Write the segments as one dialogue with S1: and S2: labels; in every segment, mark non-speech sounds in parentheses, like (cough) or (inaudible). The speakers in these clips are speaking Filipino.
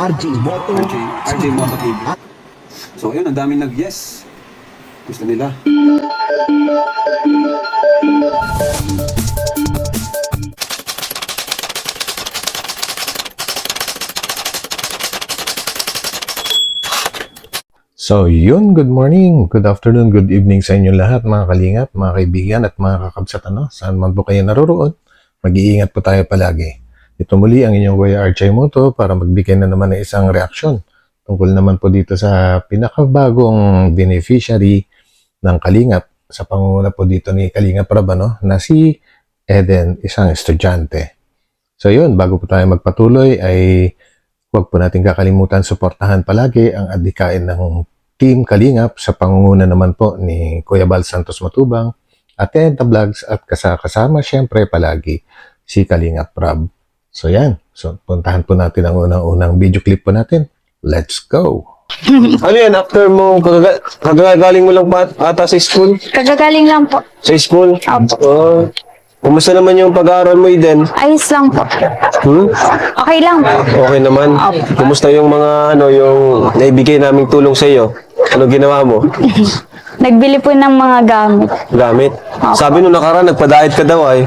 S1: RJ Moto.
S2: RJ, RJ Moto TV. So ayun, ang daming nag-yes. Gusto nila.
S3: So, yun, good morning, good afternoon, good evening sa inyo lahat, mga kalingap, mga kaibigan at mga kakabsat, ano, saan man po kayo naroroon, mag-iingat po tayo palagi. Ito muli ang inyong Kuya Archay Moto para magbigay na naman ng isang reaksyon tungkol naman po dito sa pinakabagong beneficiary ng Kalingap sa pangunguna po dito ni Kalingap Rabano na si Eden, isang estudyante. So yun, bago po tayo magpatuloy ay huwag po natin kakalimutan suportahan palagi ang adikain ng Team Kalingap sa pangunguna naman po ni Kuya Bal Santos Matubang at Ed Vlogs at kasama syempre palagi si Kalingap Prab. So yan, so puntahan po natin ang unang-unang video clip po natin. Let's go! (laughs)
S4: Ano yan, after mo, kagaga- kagagaling mo lang ba ata sa school?
S5: Kagagaling lang po.
S4: Sa school?
S5: Opo.
S4: Oo. Kumusta naman yung pag-aaral mo, Eden?
S5: Ayos lang po.
S4: Hmm?
S5: Okay lang po.
S4: Okay naman. Kumusta yung mga, ano, yung naibigay naming tulong sa iyo? Ano ginawa mo? (laughs)
S5: Nagbili po ng mga gamit.
S4: Gamit? Sabi nung nakaraan, nagpa-diet ka daw ay.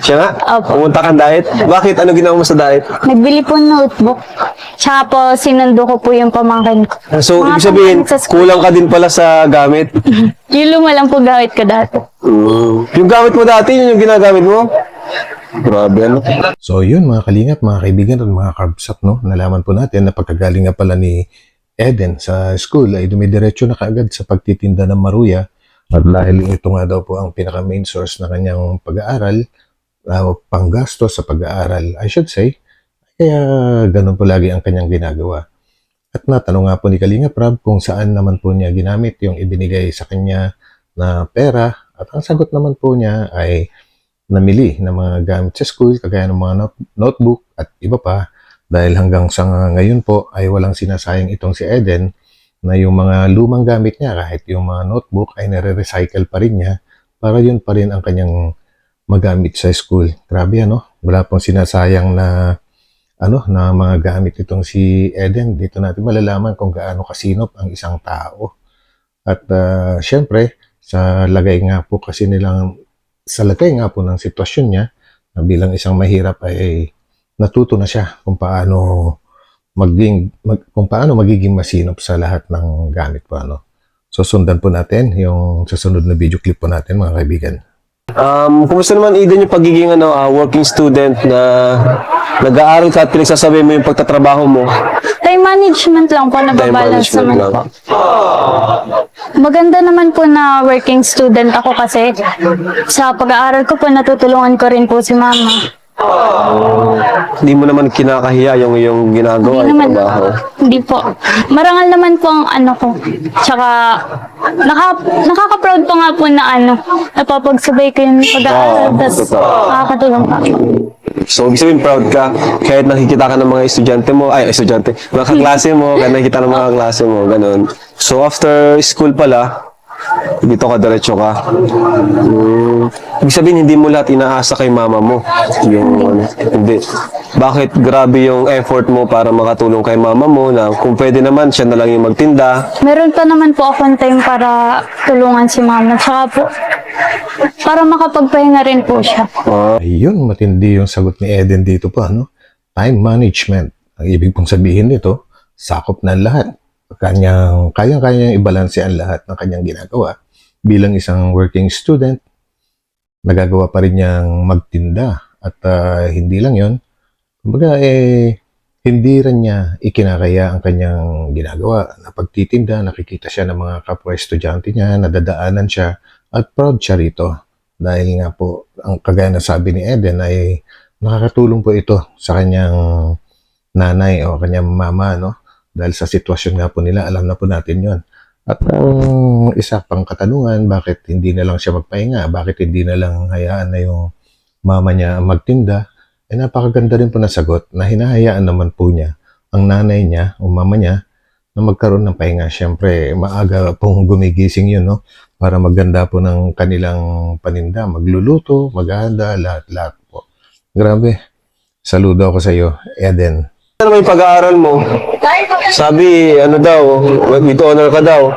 S4: Siya nga?
S5: Opo.
S4: Pumunta kang diet? Bakit? Ano ginawa mo sa diet?
S5: Nagbili po ng notebook. Tsaka po, sinundo ko po yung pamangkin ko.
S4: So,
S5: Mga
S4: ibig sabihin,
S5: pamangkin sa school.
S4: kulang ka din pala sa gamit. (laughs)
S5: Yung luma lang po gamit ko dati.
S4: Hmm. Yung gamit mo dati, yun yung ginagamit mo? Grabe, ano?
S3: So yun mga kalingap, mga kaibigan at mga kabsat, no? Nalaman po natin na pagkagaling nga pala ni Eden sa school ay dumidiretso na kaagad sa pagtitinda ng maruya at dahil ito nga daw po ang pinaka main source na kanyang pag-aaral, uh, panggasto sa pag-aaral, I should say, kaya ganun po lagi ang kanyang ginagawa. At natanong nga po ni Kalinga Prab kung saan naman po niya ginamit yung ibinigay sa kanya na pera at ang sagot naman po niya ay namili ng mga gamit sa school, kagaya ng mga not- notebook at iba pa. Dahil hanggang sa ngayon po ay walang sinasayang itong si Eden na yung mga lumang gamit niya, kahit yung mga notebook ay nare-recycle pa rin niya para yun pa rin ang kanyang magamit sa school. Grabe ano, wala pong sinasayang na ano na mga gamit itong si Eden. Dito natin malalaman kung gaano kasinop ang isang tao. At ah, syempre, sa lagay nga po kasi nilang sa lagay nga po ng sitwasyon niya na bilang isang mahirap ay natuto na siya kung paano maging mag, kung paano magiging masinop sa lahat ng gamit po ano. So sundan po natin yung susunod na video clip po natin mga kaibigan.
S4: Um, kumusta naman Eden yung pagiging ano, ah, working student na nag-aaral ka at pinagsasabi mo yung pagtatrabaho mo?
S5: Time management lang po,
S4: Time
S5: nababalance
S4: management
S5: naman
S4: lang.
S5: po. Maganda naman po na working student ako kasi sa pag-aaral ko po natutulungan ko rin po si mama.
S4: Hindi mo naman kinakahiya yung iyong ginagawa,
S5: Hindi
S4: yung
S5: naman.
S4: trabaho.
S5: Hindi po. Marangal naman po ang ano ko. Tsaka, naka, nakaka-proud pa nga po na ano, napapagsabay ko yung pag-aaral.
S4: Oo,
S5: Tapos,
S4: totoo.
S5: nakakatulong pa.
S4: So, ibig sabihin proud ka kahit nakikita ka ng mga estudyante mo, ay, estudyante, mga kaklase mo, kahit nakikita ng mga kaklase mo, ganun. So, after school pala, dito ka, diretso ka. Hmm. Ibig sabihin, hindi mo lahat inaasa kay mama mo. Yung, ano, hindi. Bakit grabe yung effort mo para makatulong kay mama mo na kung pwede naman, siya na lang yung magtinda.
S5: Meron pa naman po akong time para tulungan si mama. Tsaka po, para makapagpahinga rin po siya.
S3: Ayun, matindi yung sagot ni Eden dito po ano. Time management. Ang ibig pong sabihin nito, sakop na ang lahat. Kanyang, kayang-kaya niyang ibalanse ang lahat ng kanyang ginagawa. Bilang isang working student, nagagawa pa rin niyang magtinda. At ah, hindi lang yon Kumbaga, eh, hindi rin niya ikinakaya ang kanyang ginagawa. Na pagtitinda, nakikita siya ng mga kapwa estudyante niya, nadadaanan siya, at proud siya rito. Dahil nga po, ang kagaya na sabi ni Eden ay nakakatulong po ito sa kanyang nanay o kanyang mama, no? Dahil sa sitwasyon nga po nila, alam na po natin yon. At ang isa pang katanungan, bakit hindi na lang siya magpahinga? Bakit hindi na lang hayaan na yung mama niya magtinda? Eh napakaganda rin po na sagot na hinahayaan naman po niya ang nanay niya o mama niya na magkaroon ng pahinga. Siyempre, maaga pong gumigising yun, no? Para maganda po ng kanilang paninda. Magluluto, maghahanda, lahat-lahat po. Grabe. Saludo ako sa iyo, Eden.
S4: Ano may pag-aaral mo? Sabi, ano daw, with honor ka daw.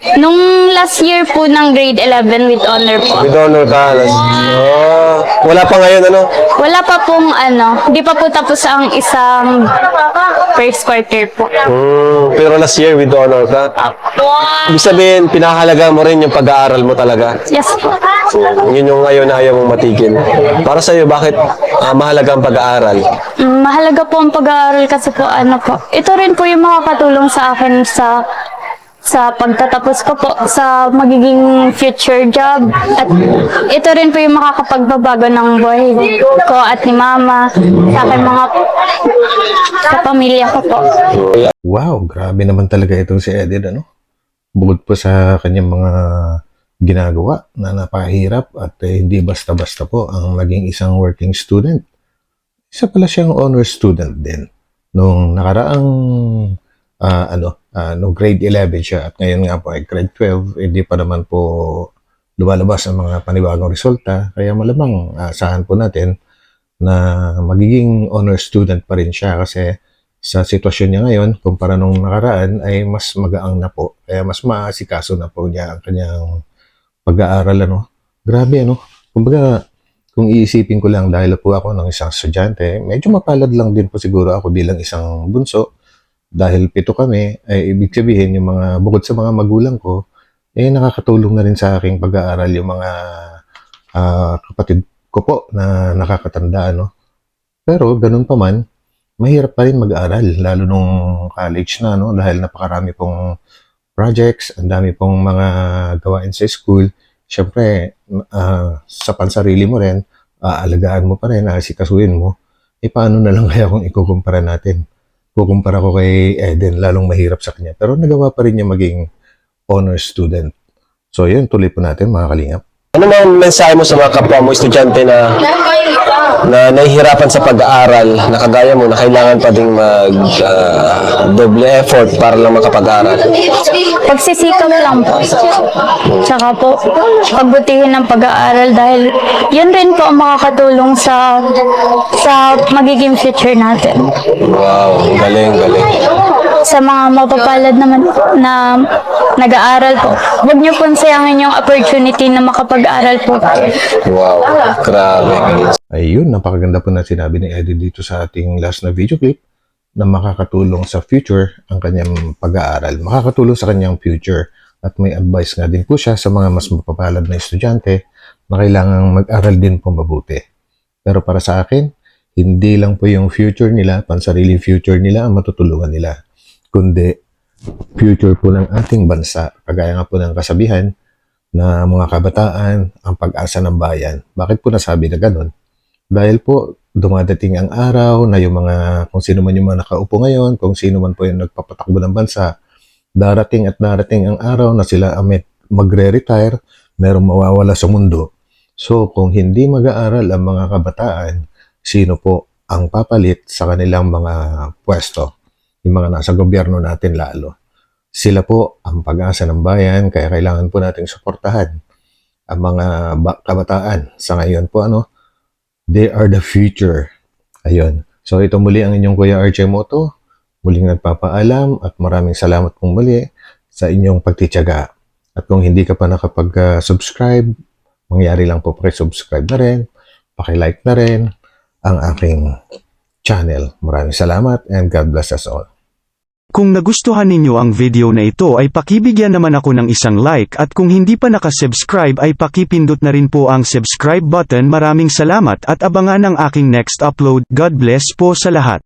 S5: Nung last year po ng grade 11 with honor po.
S4: With honor ka. Oh, wala pa ngayon, ano?
S5: Wala pa pong ano, hindi pa po tapos ang isang first quarter po.
S4: Hmm, pero last year with honor ka. Ibig sabihin, pinakahalaga mo rin yung pag-aaral mo talaga.
S5: Yes po.
S4: Yun yung ayaw na ayaw mong matigil. Para sa'yo, bakit ah, mahalaga ang pag-aaral?
S5: Mm, Mahalaga po ang pag-aaral kasi po ano po. Ito rin po yung makakatulong sa akin sa sa pagtatapos ko po sa magiging future job at ito rin po yung makakapagbabago ng buhay ko at ni mama sa aking mga kapamilya ko po.
S3: Wow, grabe naman talaga itong si Edith, ano? Bukod po sa kanyang mga ginagawa na napahirap at eh, hindi basta-basta po ang maging isang working student. Isa pala siyang honor student din. Nung nakaraang ah, ano, ah, nung grade 11 siya at ngayon nga po ay grade 12, hindi pa naman po lumalabas ang mga panibagong resulta. Kaya malamang asahan po natin na magiging honor student pa rin siya kasi sa sitwasyon niya ngayon, kumpara nung nakaraan, ay mas magaang na po. Kaya mas maasikaso na po niya ang kanyang pag-aaral. Ano? Grabe, ano? Kumbaga, kung iisipin ko lang dahil po ako ng isang estudyante, medyo mapalad lang din po siguro ako bilang isang bunso. Dahil pito kami, ay ibig sabihin yung mga, bukod sa mga magulang ko, eh nakakatulong na rin sa aking pag-aaral yung mga ah, kapatid ko po na nakakatanda. No? Pero ganun pa man, mahirap pa rin mag-aral, lalo nung college na, no? Dahil napakarami pong projects, ang dami pong mga gawain sa school. Siyempre, ah, sa pansarili mo rin, aalagaan mo pa rin, asikasuhin mo. Eh, paano na lang kaya kung ikukumpara natin? Kukumpara ko kay Eden, lalong mahirap sa kanya. Pero nagawa pa rin niya maging honor student. So, yun, tuloy po natin, mga kalingap.
S4: Ano man mensahe mo sa mga kapwa mo estudyante na na nahihirapan sa pag-aaral, na kagaya mo, na kailangan pa ding mag ah, double effort para lang makapag-aral?
S5: Pagsisikap lang po. Tsaka po, pagbutihin ng pag-aaral dahil yun rin po ang makakatulong sa sa magiging future natin.
S4: Wow, galing, galing.
S5: Sa mga mapapalad naman na nag-aaral po, huwag niyo pong sayangin yung opportunity na makapag-aral po.
S4: Wow, grabe.
S3: Ayun, napakaganda po na sinabi ni Eddie dito sa ating last na video clip na makakatulong sa future ang kanyang pag-aaral. Makakatulong sa kanyang future at may advice nga din po siya sa mga mas mapapalad na estudyante na kailangang mag-aral din po mabuti. Pero para sa akin, hindi lang po yung future nila, pansariling future nila ang matutulungan nila, kundi future po ng ating bansa. Kagaya nga po ng kasabihan na mga kabataan ang pag-asa ng bayan. Bakit po nasabi na ganun? Dahil po dumadating ang araw na yung mga, kung sino man yung mga nakaupo ngayon, kung sino man po yung nagpapatakbo ng bansa, darating at darating ang araw na sila magre-retire, merong mawawala sa mundo. So, kung hindi mag-aaral ang mga kabataan, sino po ang papalit sa kanilang mga pwesto? Yung mga nasa gobyerno natin lalo. Sila po ang pag-asa ng bayan, kaya kailangan po nating suportahan ang mga ba- kabataan. Sa ngayon po, ano, They are the future. Ayun. So ito muli ang inyong Kuya RJ Moto. Muling nagpapaalam at maraming salamat pong muli sa inyong pagtityaga. At kung hindi ka pa nakapag-subscribe, mangyari lang po pakisubscribe na rin, pakilike na rin ang aking channel. Maraming salamat and God bless us all.
S1: Kung nagustuhan ninyo ang video na ito ay pakibigyan naman ako ng isang like at kung hindi pa nakasubscribe ay pakipindot na rin po ang subscribe button. Maraming salamat at abangan ang aking next upload. God bless po sa lahat.